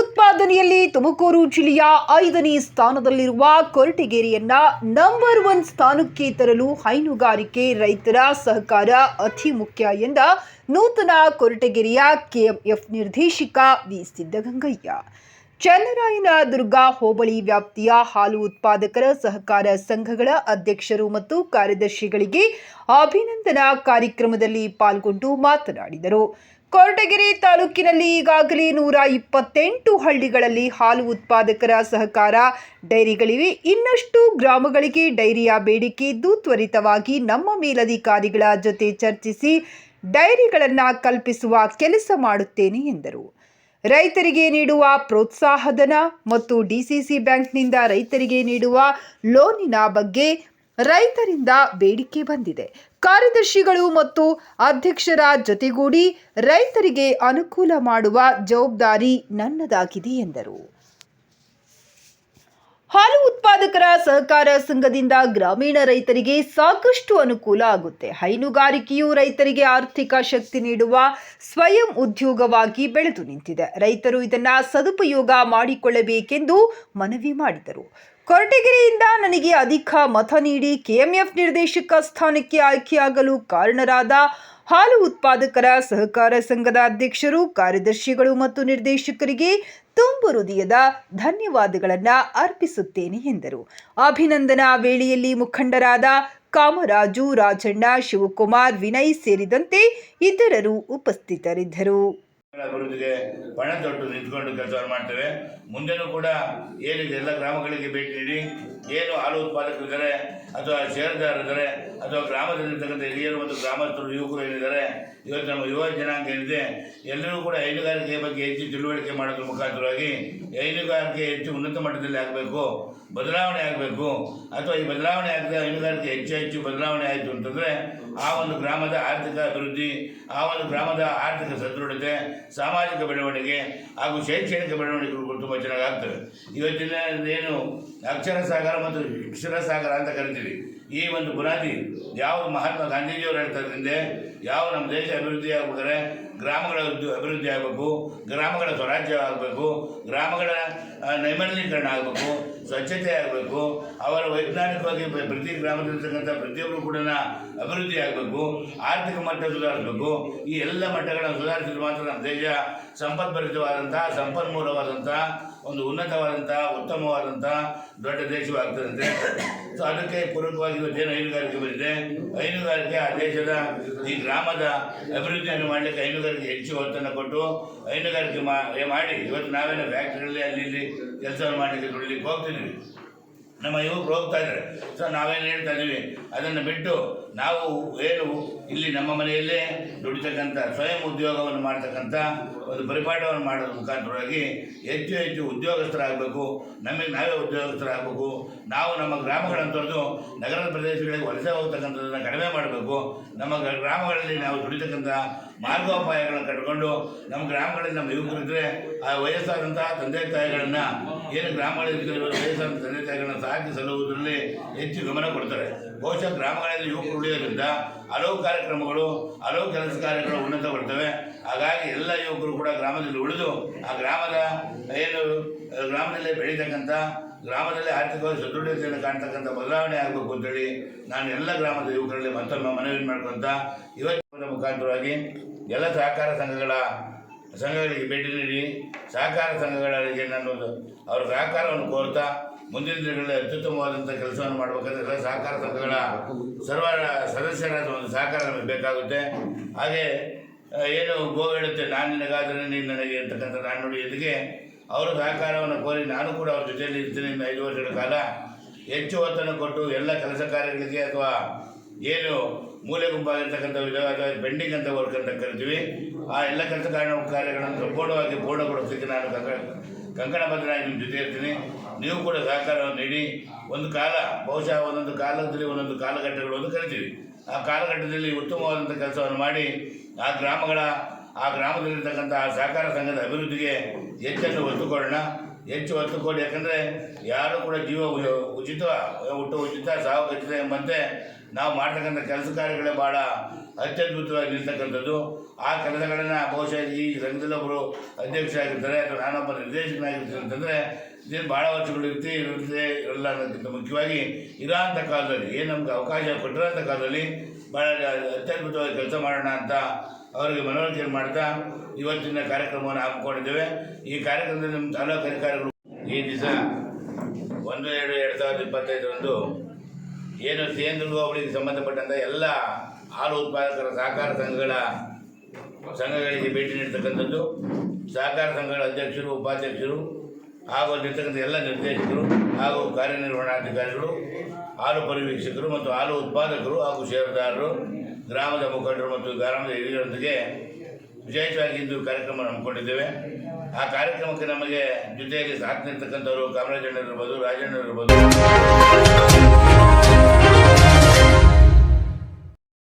ಉತ್ಪಾದನೆಯಲ್ಲಿ ತುಮಕೂರು ಜಿಲ್ಲೆಯ ಐದನೇ ಸ್ಥಾನದಲ್ಲಿರುವ ಕೊರಟಗೆರೆಯನ್ನ ನಂಬರ್ ಒನ್ ಸ್ಥಾನಕ್ಕೆ ತರಲು ಹೈನುಗಾರಿಕೆ ರೈತರ ಸಹಕಾರ ಅತಿ ಮುಖ್ಯ ಎಂದ ನೂತನ ಕೊರಟಗೆರೆಯ ಕೆಎಂಎಫ್ ನಿರ್ದೇಶಕ ವಿ. ಸಿದ್ದಗಂಗಯ್ಯ. ಚನ್ನರಾಯನದುರ್ಗ ಹೋಬಳಿ ವ್ಯಾಪ್ತಿಯ ಹಾಲು ಉತ್ಪಾದಕರ ಸಹಕಾರ ಸಂಘಗಳ ಅಧ್ಯಕ್ಷರು ಮತ್ತು ಕಾರ್ಯದರ್ಶಿಗಳಿಗೆ ಅಭಿನಂದನಾ ಕಾರ್ಯಕ್ರಮದಲ್ಲಿ ಪಾಲ್ಗೊಂಡು ಮಾತನಾಡಿದರು. ಕೊರಟಗೆರೆ ತಾಲೂಕಿನಲ್ಲಿ ಈಗಾಗಲೇ ನೂರ ಇಪ್ಪತ್ತೆಂಟು ಹಳ್ಳಿಗಳಲ್ಲಿ ಹಾಲು ಉತ್ಪಾದಕರ ಸಹಕಾರ, ಡೈರಿಗಳಿವೆ. ಇನ್ನಷ್ಟು ಗ್ರಾಮಗಳಿಗೆ ಡೈರಿಯ ಬೇಡಿಕೆ ಇದ್ದು ತ್ವರಿತವಾಗಿ ನಮ್ಮ ಮೇಲಧಿಕಾರಿಗಳ ಜೊತೆ ಚರ್ಚಿಸಿ ಡೈರಿಗಳನ್ನು ಕಲ್ಪಿಸುವ ಕೆಲಸ ಮಾಡುತ್ತೇನೆ ಎಂದರು. ರೈತರಿಗೆ ನೀಡುವ ಪ್ರೋತ್ಸಾಹಧನ ಮತ್ತು ಡಿಸಿಸಿ ಬ್ಯಾಂಕ್ನಿಂದ ರೈತರಿಗೆ ನೀಡುವ ಲೋನಿನ ಬಗ್ಗೆ ರೈತರಿಂದ ಬೇಡಿಕೆ ಬಂದಿದೆ. ಕಾರ್ಯದರ್ಶಿಗಳು ಮತ್ತು ಅಧ್ಯಕ್ಷರ ಜೊತೆಗೂಡಿ ರೈತರಿಗೆ ಅನುಕೂಲ ಮಾಡುವ ಜವಾಬ್ದಾರಿ ನನ್ನದಾಗಿದೆ ಎಂದರು. ಹಾಲು ಉತ್ಪಾದಕರ ಸಹಕಾರ ಸಂಘದಿಂದ ಗ್ರಾಮೀಣ ರೈತರಿಗೆ ಸಾಕಷ್ಟು ಅನುಕೂಲ ಆಗುತ್ತೆ. ಹೈನುಗಾರಿಕೆಯು ರೈತರಿಗೆ ಆರ್ಥಿಕ ಶಕ್ತಿ ನೀಡುವ ಸ್ವಯಂ ಉದ್ಯೋಗವಾಗಿ ಬೆಳೆದು ನಿಂತಿದೆ. ರೈತರು ಇದನ್ನ ಸದುಪಯೋಗ ಮಾಡಿಕೊಳ್ಳಬೇಕೆಂದು ಮನವಿ ಮಾಡಿದರು. ಕೊರಟಗೆರೆಯಿಂದ ನನಗೆ ಅಧಿಕ ಮತ ನೀಡಿ ಕೆಎಂಎಫ್ ನಿರ್ದೇಶಕ ಸ್ಥಾನಕ್ಕೆ ಆಯ್ಕೆಯಾಗಲು ಕಾರಣರಾದ ಹಾಲು ಉತ್ಪಾದಕರ ಸಹಕಾರ ಸಂಘದ ಅಧ್ಯಕ್ಷರು, ಕಾರ್ಯದರ್ಶಿಗಳು ಮತ್ತು ನಿರ್ದೇಶಕರಿಗೆ ತುಂಬು ಹೃದಯದ ಧನ್ಯವಾದಗಳನ್ನು ಅರ್ಪಿಸುತ್ತೇನೆ ಎಂದರು. ಅಭಿನಂದನಾ ವೇಳೆಯಲ್ಲಿ ಮುಖಂಡರಾದ ಕಾಮರಾಜು, ರಾಜಣ್ಣ, ಶಿವಕುಮಾರ್, ವಿನಯ್ ಸೇರಿದಂತೆ ಇತರರು ಉಪಸ್ಥಿತರಿದ್ದರು. ಅಭಿವೃದ್ಧಿಗೆ ಪಣ ತೊಟ್ಟು ನಿಂತ್ಕೊಂಡು ಕೆಲಸವನ್ನು ಮಾಡ್ತೇವೆ. ಮುಂದೆನೂ ಕೂಡ ಏನಿದೆ ಎಲ್ಲ ಗ್ರಾಮಗಳಿಗೆ ಭೇಟಿ ನೀಡಿ, ಏನು ಹಾಲು ಉತ್ಪಾದಕರಿದ್ದಾರೆ ಅಥವಾ ಷೇರುದಾರರಿದ್ದಾರೆ ಅಥವಾ ಗ್ರಾಮದಲ್ಲಿರ್ತಕ್ಕಂಥ ಹಿರಿಯರು ಮತ್ತು ಗ್ರಾಮಸ್ಥರು, ಯುವಕರು ಏನಿದ್ದಾರೆ, ಇವತ್ತು ನಮ್ಮ ಯುವ ಜನಾಂಗ ಏನಿದೆ ಎಲ್ಲರೂ ಕೂಡ ಹೈನುಗಾರಿಕೆ ಬಗ್ಗೆ ಹೆಚ್ಚು ತಿಳುವಳಿಕೆ ಮಾಡೋದ್ರ ಮುಖಾಂತರವಾಗಿ ಹೈನುಗಾರಿಕೆ ಹೆಚ್ಚು ಉನ್ನತ ಮಟ್ಟದಲ್ಲಿ ಆಗಬೇಕು, ಬದಲಾವಣೆ ಆಗಬೇಕು. ಅಥವಾ ಈ ಬದಲಾವಣೆ ಆಗದೆ ಹೈನುಗಾರಿಕೆ ಹೆಚ್ಚು ಹೆಚ್ಚು ಬದಲಾವಣೆ ಆಯಿತು ಅಂತಂದರೆ ಆ ಒಂದು ಗ್ರಾಮದ ಆರ್ಥಿಕ ಅಭಿವೃದ್ಧಿ, ಆ ಒಂದು ಗ್ರಾಮದ ಆರ್ಥಿಕ ಸದೃಢತೆ ಸಾಮಾಜಿಕ ಬೆಳವಣಿಗೆ ಹಾಗೂ ಶೈಕ್ಷಣಿಕ ಬೆಳವಣಿಗೆಗಳು ತುಂಬ ಚೆನ್ನಾಗಾಗ್ತವೆ ಇವತ್ತಿನ ಏನು ಅಕ್ಷರ ಸಾಗರ ಮತ್ತು ಅಕ್ಷರ ಸಾಗರ ಅಂತ ಕರಿತೀವಿ. ಈ ಒಂದು ಬುನಾದಿ ಯಾವ ಮಹಾತ್ಮ ಗಾಂಧೀಜಿಯವರು ಹೇಳ್ತಾರೆ ಹಿಂದೆ ಯಾವ ನಮ್ಮ ದೇಶ ಅಭಿವೃದ್ಧಿ ಆಗ್ಬೇಕಾದ್ರೆ ಗ್ರಾಮಗಳ ಅಭಿವೃದ್ಧಿ ಆಗಬೇಕು, ಗ್ರಾಮಗಳ ಸ್ವರಾಜ್ಯ ಆಗಬೇಕು, ಗ್ರಾಮಗಳ ನೈರ್ಮಲೀಕರಣ ಆಗಬೇಕು, ಸ್ವಚ್ಛತೆ ಆಗಬೇಕು, ಅವರ ವೈಜ್ಞಾನಿಕವಾಗಿ ಪ್ರ- ಪ್ರತಿ ಗ್ರಾಮದಲ್ಲಿರ್ತಕ್ಕಂಥ ಪ್ರತಿಯೊಬ್ಬರು ಕೂಡ ಅಭಿವೃದ್ಧಿ ಆಗಬೇಕು, ಆರ್ಥಿಕ ಮಟ್ಟ ಸುಧಾರಿಸಬೇಕು, ಈ ಎಲ್ಲ ಮಟ್ಟಗಳನ್ನು ಸುಧಾರಿಸಿದ್ರೆ ಮಾತ್ರ ನಮ್ಮ ದೇಶ ಸಂಪದ್ಭರಿತವಾದಂಥ ಸಂಪನ್ಮೂಲವಾದಂತಹ ಒಂದು ಉನ್ನತವಾದಂಥ ಉತ್ತಮವಾದಂಥ ದೊಡ್ಡ ದೇಶವಾಗ್ತದಂತೆ. ಸೊ ಅದಕ್ಕೆ ಪೂರಕವಾಗಿ ಇವತ್ತೇನು ಹೈನುಗಾರಿಕೆ ಬಂದಿದೆ? ಹೈನುಗಾರಿಕೆ ಆ ದೇಶದ, ಈ ಗ್ರಾಮದ ಅಭಿವೃದ್ಧಿಯನ್ನು ಮಾಡಲಿಕ್ಕೆ ಹೈನುಗಾರಿಕೆ ಹೆಚ್ಚು ಒತ್ತನ್ನು ಕೊಟ್ಟು ಹೈನುಗಾರಿಕೆ ಮಾಡಿ ಇವತ್ತು ನಾವೇನೋ ಫ್ಯಾಕ್ಟ್ರಿಗಳಲ್ಲಿ ಅಲ್ಲಿ, ಇಲ್ಲಿ ಕೆಲಸವನ್ನು ಮಾಡಲಿಕ್ಕೆ ದುಡಿಲಿಕ್ಕೆ ಹೋಗ್ತಿದ್ದೀವಿ. ನಮ್ಮ ಯುವಕರು ಹೋಗ್ತಾ ಇದ್ದಾರೆ. ಸೊ ನಾವೇನು ಹೇಳ್ತಾ ಇದ್ದೀವಿ ಅದನ್ನು ಬಿಟ್ಟು ನಾವು ಏನು ಇಲ್ಲಿ ನಮ್ಮ ಮನೆಯಲ್ಲೇ ದುಡಿತಕ್ಕಂಥ ಸ್ವಯಂ ಉದ್ಯೋಗವನ್ನು ಮಾಡ್ತಕ್ಕಂಥ ಒಂದು ಪರಿಪಾಠವನ್ನು ಮಾಡೋದ್ರ ಮುಖಾಂತರವಾಗಿ ಹೆಚ್ಚು ಹೆಚ್ಚು ಉದ್ಯೋಗಸ್ಥರಾಗಬೇಕು. ನಮಗೆ ನಾವೇ ಉದ್ಯೋಗಸ್ಥರಾಗಬೇಕು. ನಾವು ನಮ್ಮ ಗ್ರಾಮಗಳನ್ನು ತೊರೆದು ನಗರದ ಪ್ರದೇಶಗಳಿಗೆ ವಲಸೆ ಹೋಗ್ತಕ್ಕಂಥದ್ದನ್ನು ಕಡಿಮೆ ಮಾಡಬೇಕು. ನಮ್ಮ ಗ್ರಾಮಗಳಲ್ಲಿ ನಾವು ದುಡಿತಕ್ಕಂಥ ಮಾರ್ಗೋಪಾಯಗಳನ್ನು ಕಟ್ಕೊಂಡು ನಮ್ಮ ಗ್ರಾಮಗಳಲ್ಲಿ ನಮ್ಮ ಯುವಕರಿದ್ದರೆ ಆ ವಯಸ್ಸಾದಂತಹ ತಂದೆ ತಾಯಿಗಳನ್ನು ಏನು ಗ್ರಾಮಗಳಲ್ಲಿ ವಯಸ್ಸಾದ ತಂದೆ ತಾಯಿಗಳನ್ನ ಸಾಕಿ ಸಲ್ಲುವುದರಲ್ಲಿ ಹೆಚ್ಚು ಗಮನ ಕೊಡ್ತಾರೆ. ಬಹುಶಃ ಗ್ರಾಮಗಳಲ್ಲಿ ಯುವಕರು ಉಳಿಯೋದ್ರಿಂದ ಹಲವು ಕಾರ್ಯಕ್ರಮಗಳು, ಹಲವು ಕೆಲಸ ಕಾರ್ಯಗಳು ಉನ್ನತಗೊಳ್ತವೆ. ಹಾಗಾಗಿ ಎಲ್ಲ ಯುವಕರು ಕೂಡ ಗ್ರಾಮದಲ್ಲಿ ಉಳಿದು, ಆ ಗ್ರಾಮದ ಏನು, ಗ್ರಾಮದಲ್ಲೇ ಬೆಳೀತಕ್ಕಂಥ, ಗ್ರಾಮದಲ್ಲಿ ಆರ್ಥಿಕವಾಗಿ ಸದೃಢತೆಯನ್ನು ಕಾಣ್ತಕ್ಕಂಥ ಬದಲಾವಣೆ ಆಗಬೇಕು ಅಂತೇಳಿ ನಾನು ಎಲ್ಲ ಗ್ರಾಮದ ಯುವಕರಲ್ಲಿ ಮತ್ತೊಮ್ಮೆ ಮನವಿ ಮಾಡ್ಕೊಂತ ಇವತ್ತಿನ ಮುಖಾಂತರವಾಗಿ ಎಲ್ಲ ಸಹಕಾರ ಸಂಘಗಳ ಸಂಘಗಳಿಗೆ ಭೇಟಿ ನೀಡಿ, ಸಹಕಾರ ಸಂಘಗಳಿಗೆ ನಾನು ಅವರ ಸಹಕಾರವನ್ನು ಕೋರ್ತಾ ಮುಂದಿನ ದಿನಗಳಲ್ಲಿ ಅತ್ಯುತ್ತಮವಾದಂಥ ಕೆಲಸವನ್ನು ಮಾಡಬೇಕಾದ್ರೆ ಎಲ್ಲ ಸಹಕಾರ ಸಂಘಗಳ ಸರ್ವ ಸದಸ್ಯರಾದ ಒಂದು ಸಹಕಾರ ನಮಗೆ ಬೇಕಾಗುತ್ತೆ. ಹಾಗೆ ಏನು ಗೋ ಹೇಳುತ್ತೆ, ನಾನು ನಿನಗಾದರೆ ನೀನು ನನಗೆ ಇರ್ತಕ್ಕಂಥ ನಾನು ನೋಡಿ ಇದಕ್ಕೆ ಅವರ ಸಹಕಾರವನ್ನು ಕೋರಿ ನಾನು ಕೂಡ ಅವ್ರ ಜೊತೆಯಲ್ಲಿ ಇರ್ತೀನಿ ಇನ್ನು ಐದು ವರ್ಷಗಳ ಕಾಲ. ಹೆಚ್ಚು ಒತ್ತನ್ನು ಕೊಟ್ಟು ಎಲ್ಲ ಕೆಲಸ ಕಾರ್ಯಗಳಿಗೆ ಅಥವಾ ಏನು ಮೂಲೆ ಗುಂಪಾಗಿರ್ತಕ್ಕಂಥ ವಿಧವಾದ ಪೆಂಡಿಂಗ್ ಅಂತ ವರ್ಕ್ ಅಂತ ಕರಿತೀವಿ. ಆ ಎಲ್ಲ ಕೆಲಸ ಕಾರ್ಯ ಕಾರ್ಯಗಳನ್ನು ಸಂಪೂರ್ಣವಾಗಿ ಪೂರ್ಣಗೊಳಿಸಲಿಕ್ಕೆ ನಾನು ಕಂಕಣ ಕಂಕಣಬದ್ಧನಾಗಿ ನಿಮ್ಮ ಜೊತೆ ಇರ್ತೀನಿ. ನೀವು ಕೂಡ ಸಹಕಾರವನ್ನು ನೀಡಿ, ಒಂದು ಕಾಲ, ಬಹುಶಃ ಒಂದೊಂದು ಕಾಲದಲ್ಲಿ ಒಂದೊಂದು ಕಾಲಘಟ್ಟಗಳು ಅಂತ ಕರಿತೀವಿ ಆ ಕಾಲಘಟ್ಟದಲ್ಲಿ ಉತ್ತಮವಾದಂಥ ಕೆಲಸವನ್ನು ಮಾಡಿ, ಆ ಗ್ರಾಮಗಳ, ಆ ಗ್ರಾಮದಲ್ಲಿರ್ತಕ್ಕಂಥ ಆ ಸಹಕಾರ ಸಂಘದ ಅಭಿವೃದ್ಧಿಗೆ ಹೆಚ್ಚನ್ನು ಒತ್ತು ಕೊಡೋಣ ಹೆಚ್ಚು ಒತ್ತು ಕೊಡಿ ಯಾಕಂದರೆ ಯಾರು ಕೂಡ ಜೀವ ಉಚಿತ ಹುಟ್ಟು ಉಚಿತ ಸಾವು ಖಚಿತ ಎಂಬಂತೆ ನಾವು ಮಾಡ್ತಕ್ಕಂಥ ಕೆಲಸ ಕಾರ್ಯಗಳೇ ಭಾಳ ಅತ್ಯದ್ಭುತವಾಗಿ ನಿಲ್ತಕ್ಕಂಥದ್ದು ಆ ಕೆಲಸಗಳನ್ನು ಬಹುಶಃ ಈ ಸಂಘದಲ್ಲೊಬ್ಬರು ಅಧ್ಯಕ್ಷರಾಗಿರ್ತಾರೆ ಅಥವಾ ನಾನೊಬ್ಬ ನಿರ್ದೇಶಕನಾಗಿರ್ತೀನಿ ಅಂತಂದರೆ ಇದೇನು ಭಾಳ ವರ್ಷಗಳು ಇರ್ತಿ ಇರುತ್ತೆ ಇರಲ್ಲ ಅನ್ನೋದಕ್ಕಿಂತ ಮುಖ್ಯವಾಗಿ ಇರೋಂಥ ಕಾಲದಲ್ಲಿ, ಏನು ನಮ್ಗೆ ಅವಕಾಶ ಕೊಟ್ಟಿರೋಂಥ ಕಾಲದಲ್ಲಿ ಭಾಳ ಅತ್ಯದ್ಭುತವಾಗಿ ಕೆಲಸ ಮಾಡೋಣ ಅಂತ ಅವರಿಗೆ ಮನವರಿಕೆ ಮಾಡ್ತಾ ಇವತ್ತಿನ ಕಾರ್ಯಕ್ರಮವನ್ನು ಹಮ್ಮಿಕೊಂಡಿದ್ದೇವೆ. ಈ ಕಾರ್ಯಕ್ರಮದಲ್ಲಿ ನಮ್ಮ ತಾಲೂಕು ಅಧಿಕಾರಿಗಳು ಈ ದಿವಸ ಒಂದು, ಎರಡು ಎರಡು ಸಾವಿರದ ಇಪ್ಪತ್ತೈದರಂದು ಏನು ಸೇಂದ್ರ ಹೋಬಳಿಗೆ ಸಂಬಂಧಪಟ್ಟಂಥ ಎಲ್ಲ ಹಾಲು ಉತ್ಪಾದಕರ ಸಹಕಾರ ಸಂಘಗಳ ಸಂಘಗಳಿಗೆ ಭೇಟಿ ನೀಡ್ತಕ್ಕಂಥದ್ದು. ಸಹಕಾರ ಸಂಘಗಳ ಅಧ್ಯಕ್ಷರು, ಉಪಾಧ್ಯಕ್ಷರು ಹಾಗೂ ಅಲ್ಲಿರ್ತಕ್ಕಂಥ ಎಲ್ಲ ನಿರ್ದೇಶಕರು ಹಾಗೂ ಕಾರ್ಯನಿರ್ವಹಣಾಧಿಕಾರಿಗಳು, ಹಾಲು ಪರಿವೀಕ್ಷಕರು ಮತ್ತು ಹಾಲು ಉತ್ಪಾದಕರು ಹಾಗೂ ಷೇರುದಾರರು ಗ್ರಾಮದ ಮುಖಂಡರು ಮತ್ತು ಗ್ರಾಮದ ಹಿರಿಯರೊಂದಿಗೆ ವಿಶೇಷವಾಗಿ ಇಂದು ಕಾರ್ಯಕ್ರಮ ಹಮ್ಮಿಕೊಂಡಿದ್ದೇವೆ. ಆ ಕಾರ್ಯಕ್ರಮಕ್ಕೆ ನಮಗೆ ಜೊತೆಯಲ್ಲಿ ಸಾಥ್ ನೀಡ್ತಕ್ಕಂಥವರು ಕಾಮರಾಜಣ್ಣ ಇರ್ಬೋದು ರಾಜಣ್ಣ ಇರ್ಬೋದು.